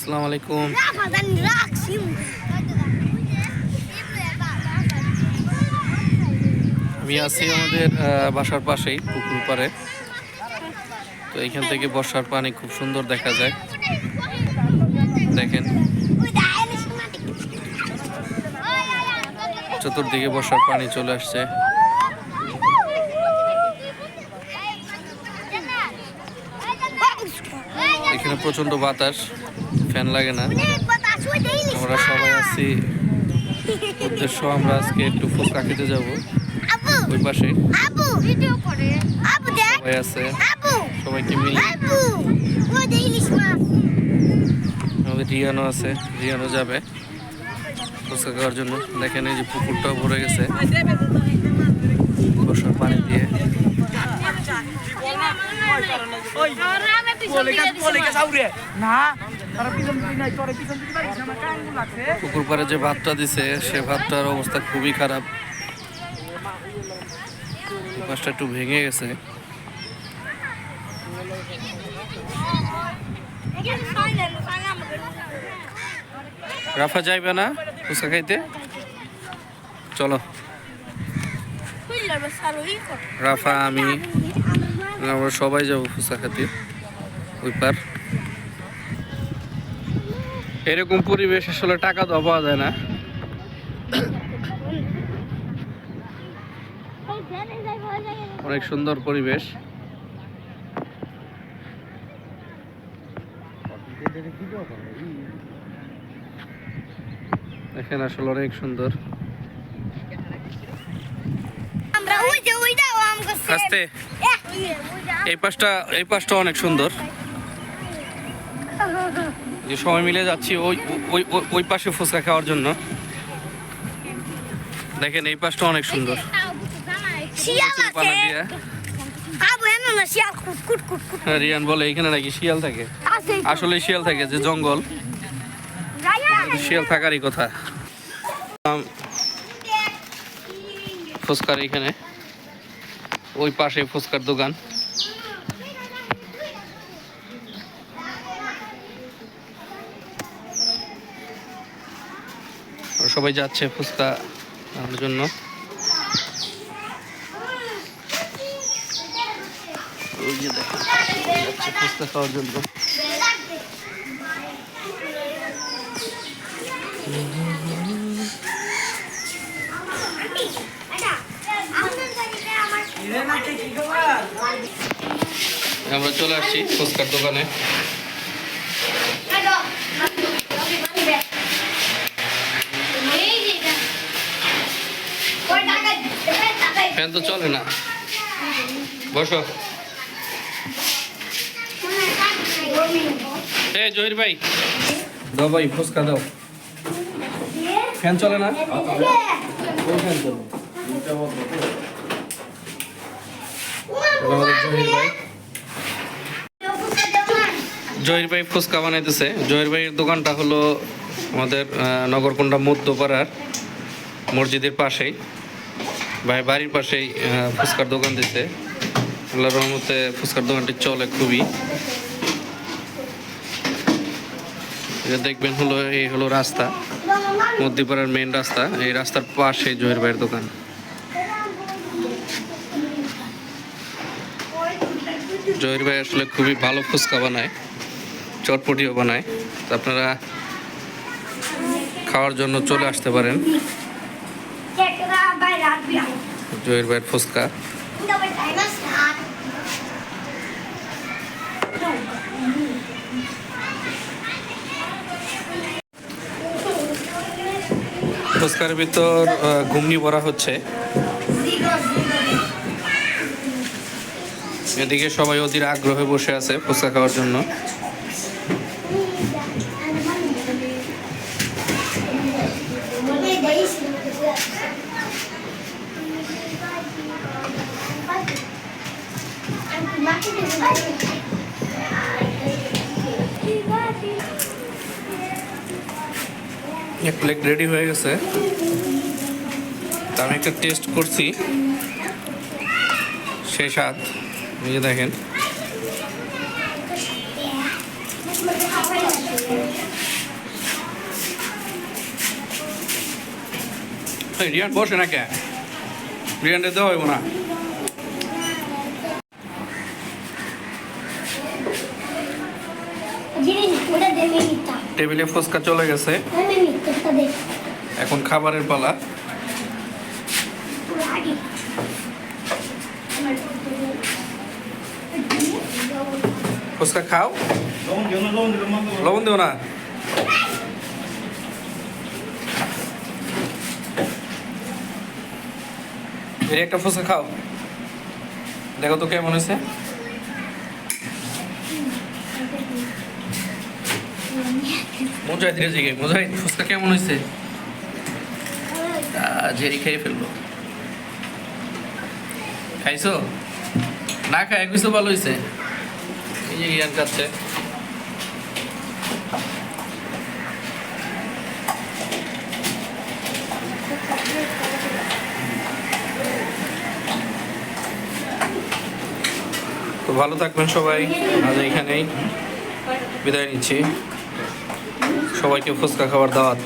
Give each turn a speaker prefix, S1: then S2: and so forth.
S1: আসসালামু আলাইকুম। আমি আছি আমাদের বাসার পাশেই, পুকুর পাড়ে। তো এইখান থেকে বর্ষার পানি খুব সুন্দর দেখা যায়। দেখেন। চতুর্দিকে বর্ষার পানি চলে আসছে। এখানে প্রচণ্ড বাতাস। ফ্যান লাগে না। আমরা সবাই আছি। উদ্দেশ্য আমরা আজকে একটু ফুচকা খেতে যাব। ওই পাশে। সবাই আছে। সবাইকে মিলে। আমাদের রিয়ানো আছে। রিয়ানো যাবে ফুচকা খাওয়ার জন্য। দেখেন এই যে পুকুরটাও ভরে গেছে। বর্ষার পানি দিয়ে।
S2: না
S1: পুকুর পাড়ে যে ভাতটা দিছে, সে ভাতটার অবস্থা খুবই খারাপ। পাশটা একটু ভেঙে গেছে। রাফা যাইবে না ফুচকা খাইতে? চলো। রাফা, আমি, আমরা সবাই যাব ফুচকা খাইতে। ওই পার। এরকম পরিবেশ আসলে টাকা দেওয়া পাওয়া যায় না। অনেক সুন্দর পরিবেশ। দেখেন আসলে অনেক সুন্দর। আস্তে। এই পাশটা এই পাশটা অনেক সুন্দর। যে সবাই মিলে যাচ্ছি ওই ওই ওই- পাশে ফুচকা খাওয়ার জন্য। দেখেন এই পাশটা অনেক সুন্দর। হ্যাঁ, রিয়ান বলে এখানে নাকি শিয়াল থাকে? আসলে শিয়াল থাকে যে জঙ্গল। শিয়াল থাকারই কথা। ফুচকার এখানে ওই পাশে ফুচকার দোকান। সবাই যাচ্ছে ফুচকা খাওয়ার জন্য। যাচ্ছে ফুচকা খাওয়ার জন্য। আমরা চলে আসছি ফুচকার দোকানে। ফ্যান তো চলে না। বসো। এ জহির ভাই। দাও ভাই ফুচকা দাও। ফ্যান চলে না? কোন ফ্যান চলে? জহির ভাই। ফুচকা বানাইতেছে। জহির ভাইয়ের দোকানটা হলো আমাদের আহ, নগরকুন্ডা মধ্যপাড়ার মসজিদের পাশেই। ভাই, বাড়ির পাশেই ফুচকার দোকান দিতে আল্লাহর রহমতে ফুচকার দোকানটি চলে খুবই। দেখবেন হলো, এই হলো রাস্তা, মধ্যপাড়ার মেন রাস্তা, এই রাস্তার পাশে জহির ভাইয়ের দোকান। জহির ভাই আসলে খুবই ভালো ফুচকা বানায়, চটপটিও বানায়। আপনারা খাওয়ার জন্য চলে আসতে পারেন। জহির ভাইয়ের ফুচকা। ফুচকার ভিতর ঘুগনি ভরা হচ্ছে। এদিকে সবাই অধীর আগ্রহে বসে আছে ফুচকা খাওয়ার জন্য। এক প্লেট রেডি হয়ে গেছে। তা আমি একটা টেস্ট করছি। সে স্বাদ। নিজে দেখেন। রিয়ান বসে না কে রিয়ান দেওয়া হইব না। টেবিলে ফুচকা চলে গেছে। এখন খাবারের পালা। ফুচকা খাও। লবণ দিও না। একটা ফুচকা খাও। দেখো তো কেমন হয়েছে। মজাই ধীরে জিগে মজাই ফুচকা কেমন হয়েছে ঝেরি খেয়ে ফেলল খাইছো? না খাই কিছু ভালো হয়েছে এই যে তো ভালো থাকবেন সবাই। আজ এখানেই বিদায় নিচ্ছি। সবাইকে ফুচকা খাবার দাওয়াত।